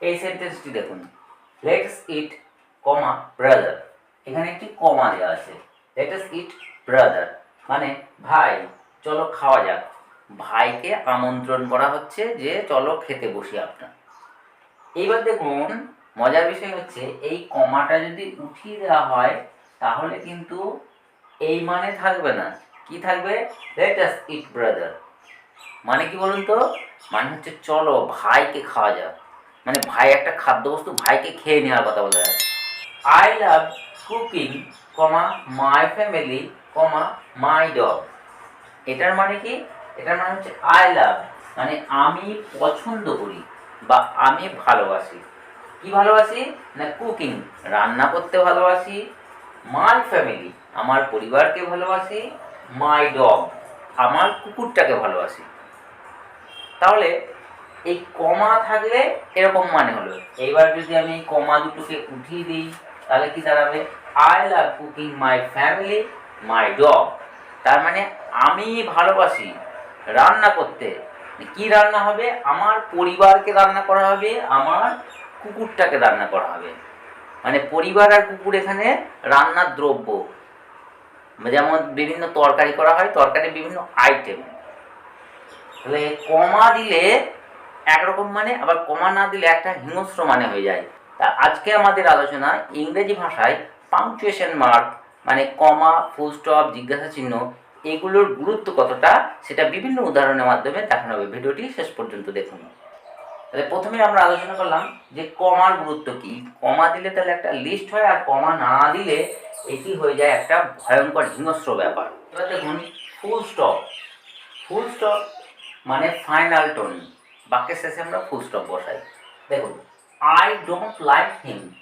এই সেন্টেন্সটি দেখুন। Let's eat comma brother এখানে একটি কমা দেওয়া আছে। লেটস ইট ব্রাদার মানে ভাই, চলো খাওয়া যাক। ভাইকে আমন্ত্রণ করা হচ্ছে যে, চলো খেতে বসি আপনার। এইবার দেখুন, মজার বিষয় হচ্ছে, এই কমাটা যদি উঠিয়ে দেওয়া হয়, তাহলে কিন্তু এই মানে থাকবে না। কি থাকবে? লেট আস ইট ব্রাদার মানে কি বলুন তো? মানে হচ্ছে চলো ভাইকে খাওয়া যাক। মানে ভাই একটা খাদ্যবস্তু ভাইকে খেয়ে নেওয়ার কথা বলা যায়। I love cooking comma my family comma my dog এটার মানে কি? এটার মানে হচ্ছে আই লাভ মানে আমি পছন্দ করি বা আমি ভালোবাসি। কি ভালোবাসি? না কুকিং রান্না করতে ভালোবাসি। মাই ফ্যামিলি আমার পরিবারকে ভালোবাসি। মাই ডগ আমার কুকুরটাকে ভালোবাসি। তাহলে এই কমা থাকলে এরকম মানে হলো। এইবার যদি আমি এই কমা দুটোকে উঠিয়ে দিই, তাহলে কি দাঁড়াবে? I love cooking my family my dog তার মানে আমি ভালোবাসি রান্না করতে। কি রান্না হবে? আমার পরিবারকে রান্না করা হবে, আমার কুকুরটাকে রান্না করা হবে। মানে পরিবার আর কুকুর এখানে রান্নার দ্রব্য। যেমন বিভিন্ন তরকারি করা হয় তরকারি বিভিন্ন আইটেম তাহলে কমা দিলে একরকম মানে আবার কমা না দিলে একটা হিংস্র মানে হয়ে যায়। তা আজকে আমাদের আলোচনা ইংরেজি ভাষায় পাংচুয়েশন মার্ক মানে কমা ফুল স্টপ জিজ্ঞাসা চিহ্ন, এগুলোর গুরুত্ব কতটা, সেটা বিভিন্ন উদাহরণের মাধ্যমে দেখানো হবে। ভিডিওটি শেষ পর্যন্ত দেখুন। তাহলে প্রথমে আমরা আলোচনা করলাম যে কমার গুরুত্ব কি। কমা দিলে তাহলে একটা লিস্ট হয়, আর কমা না দিলে এটি হয়ে যায় একটা ভয়ঙ্কর হিংস্র ব্যাপার। এবার দেখুন ফুল স্টপ ফুল স্টপ মানে ফাইনাল টোন বাক্যের শেষে আমরা ফুল স্টপ বসাই। দেখুন আই ডোন্ট লাইক হিম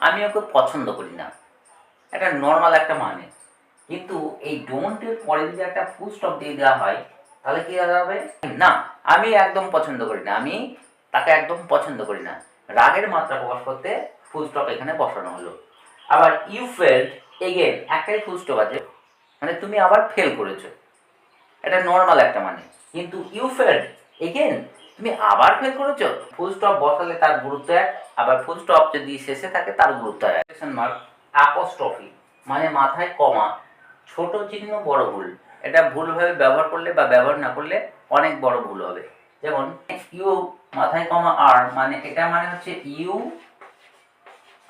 আমি ওকে পছন্দ করি না। এটা নর্মাল একটা মানে। কিন্তু এই ডোন্টের পরে যদি একটা ফুল স্টপ দিয়ে দেওয়া হয়, তাহলে কি হবে? না, আমি একদম পছন্দ করি না। আমি তাকে একদম পছন্দ করি না। রাগের মাত্রা প্রকাশ করতে ফুল স্টপ এখানে বসানো হলো। আবার ইউ ফেল্ড এগেন একটাই ফুল স্টপ আছে। মানে তুমি আবার ফেল করেছ। এটা নর্মাল একটা মানে। কিন্তু ইউ ফেল্ড এগেন তুমি আবার ফেল করেছ? ফুল স্টপ বসালে তার গুরুত্ব এক। আবার ফুল স্টপ যদি শেষে থাকে, তার গুরুত্ব এক। মার্ক অ্যাপোস্ট্রফি মানে মাথায় কমা ছোট চিহ্ন, বড় ভুল। এটা ভুলভাবে ব্যবহার করলে বা ব্যবহার না করলে অনেক বড় ভুল হবে। যেমন ইউ মাথায় কমা আর মানে এটা মানে হচ্ছে ইউ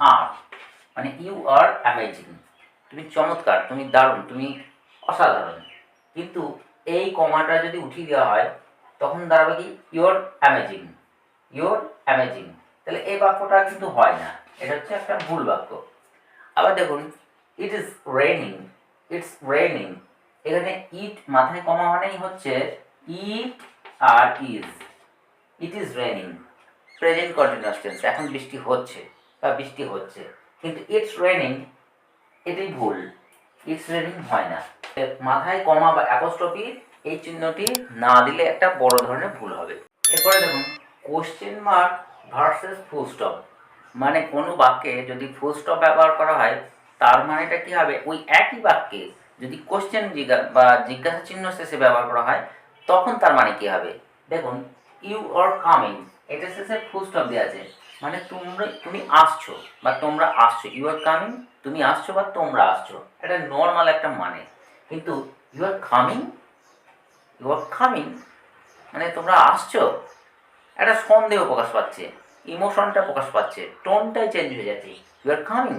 আর মানে ইউ আর অ্যামেজিং তুমি চমৎকার, তুমি দারুণ, তুমি অসাধারণ। কিন্তু এই কমাটা যদি উঠিয়ে দেওয়া হয় তখন দাঁড়াবে কি? ইউর অ্যামেজিং ইউর অ্যামেজিং তাহলে এই বাক্যটা কিন্তু হয় না। এটা হচ্ছে একটা ভুল বাক্য। আবার দেখুন it is raining it's raining এখানে ইট মাথায় কমা মানেই হচ্ছে it R is it is raining present continuous tense এখন বৃষ্টি হচ্ছে বা বৃষ্টি হচ্ছে। কিন্তু ইটস রেনিং এটাই ভুল। ইটস রেনিং হয় না। মাথায় কমা বা অ্যাপোস্ট্রফি এই চিহ্নটি না দিলে একটা বড় ধরনের ভুল হবে। এরপরে দেখুন question mark versus full stop মানে কোনো বাক্যে যদি ফুল স্টপ ব্যবহার করা হয়, তার মানেটা কি হবে? ওই একই বাক্যে যদি কোশ্চেন বা জিজ্ঞাসা চিহ্ন শেষে ব্যবহার করা হয়, তখন তার মানে কি হবে? দেখুন ইউ আর কামিং এটা শেষে ফুল স্টপ দেওয়া আছে। মানে তোমরা, তুমি আসছো, বা তোমরা আসছো। ইউ আর কামিং তুমি আসছো, বা তোমরা আসছো। এটা নর্মাল একটা মানে। কিন্তু you are coming you are coming মানে তোমরা আসছো? একটা সন্দেহ প্রকাশ পাচ্ছে। ইমোশনটা প্রকাশ পাচ্ছে। টোনটাই চেঞ্জ হয়ে যাচ্ছে। ইউ আর কামিং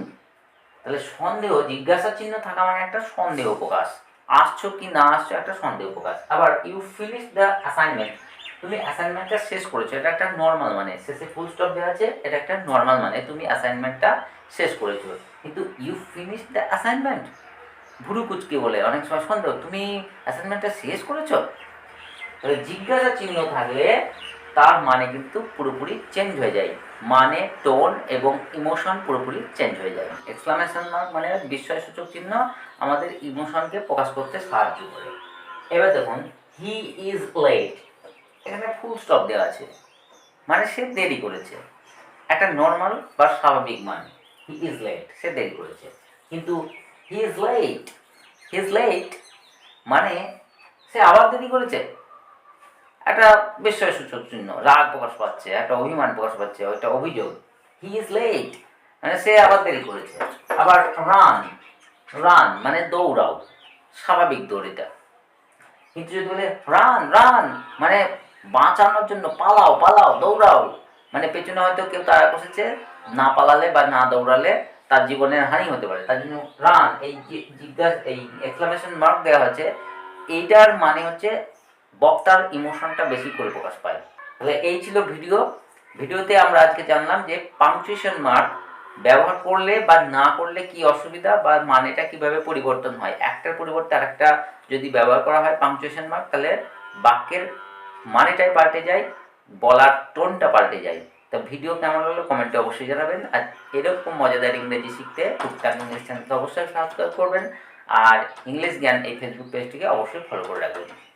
তাহলে সন্দেহ, জিজ্ঞাসা চিহ্ন থাকা মানে একটা সন্দেহ প্রকাশ। আসছো কি না আসছো একটা সন্দেহ প্রকাশ। আবার ইউ ফিনিশ দ্য অ্যাসাইনমেন্ট তুমি অ্যাসাইনমেন্টটা শেষ করেছ। এটা একটা নর্মাল মানে। শেষে ফুল স্টপ দেওয়া আছে। এটা একটা নর্মাল মানে। তুমি অ্যাসাইনমেন্টটা শেষ করেছ। কিন্তু ইউ ফিনিশ দ্য অ্যাসাইনমেন্ট ভুরু কুচকে বলে, অনেক সময় সন্দেহ, তুমি অ্যাসাইনমেন্টটা শেষ করেছ? তাহলে জিজ্ঞাসা চিহ্ন থাকলে তার মানে কিন্তু পুরোপুরি চেঞ্জ হয়ে যায়। মানে টোন এবং ইমোশন পুরোপুরি চেঞ্জ হয়ে যায়। এক্সক্লামেশন মার্ক মানে বিস্ময়সূচক চিহ্ন আমাদের ইমোশনকে প্রকাশ করতে সাহায্য করে। এবার দেখুন হি ইজ লেট এখানে ফুল স্টপ দেওয়া আছে। মানে সে দেরি করেছে। একটা নর্মাল বা স্বাভাবিক মানে হি ইজ লেট সে দেরি করেছে। কিন্তু he is late he is late মানে সে আবার দেরি করেছে। একটা বিস্ময়সূচক চিহ্ন রাগ প্রকাশ পাচ্ছে, একটা অভিমান প্রকাশ পাচ্ছে, একটা অভিযোগ। হি ইজ লেট মানে সে আবার দেরি করেছে। আবার রান রান মানে দৌড়াও। স্বাভাবিক দৌড় এটা কিন্তু যদি বলে রান রান মানে বাঁচানোর জন্য পালাও পালাও, দৌড়াও। মানে পেছনে হয়তো কেউ তারা বসেছে, না পালালে বা না দৌড়ালে তার জীবনের হানি হতে পারে। তার জন্য রান, এই জিজ্ঞাসা এই এক্সক্লামেশন মার্ক দেওয়া হচ্ছে এইটার মানে হচ্ছে বক্তার ইমোশনটা বেশি করে প্রকাশ পায়। তাহলে এই ছিল ভিডিও ভিডিওতে আমরা আজকে জানলাম যে পাংচুয়েশন মার্ক ব্যবহার করলে বা না করলে কি অসুবিধা বা মানেটা কীভাবে পরিবর্তন হয়। একটার পরিবর্তে আরেকটা যদি ব্যবহার করা হয় পাংচুয়েশন মার্ক তাহলে বাক্যের মানেটাই পাল্টে যায়, বলার টোনটা পাল্টে যায়। তো ভিডিও কেমন লাগল কমেন্টে অবশ্যই জানাবেন। আর এরকম মজাদার ইংরেজি শিখতে টুকটাক ইংলিশ চ্যানেলকে অবশ্যই সাবস্ক্রাইব করবেন। আর ইংলিশ জ্ঞান এই ফেসবুক পেজটিকে অবশ্যই ফলো করে রাখবেন।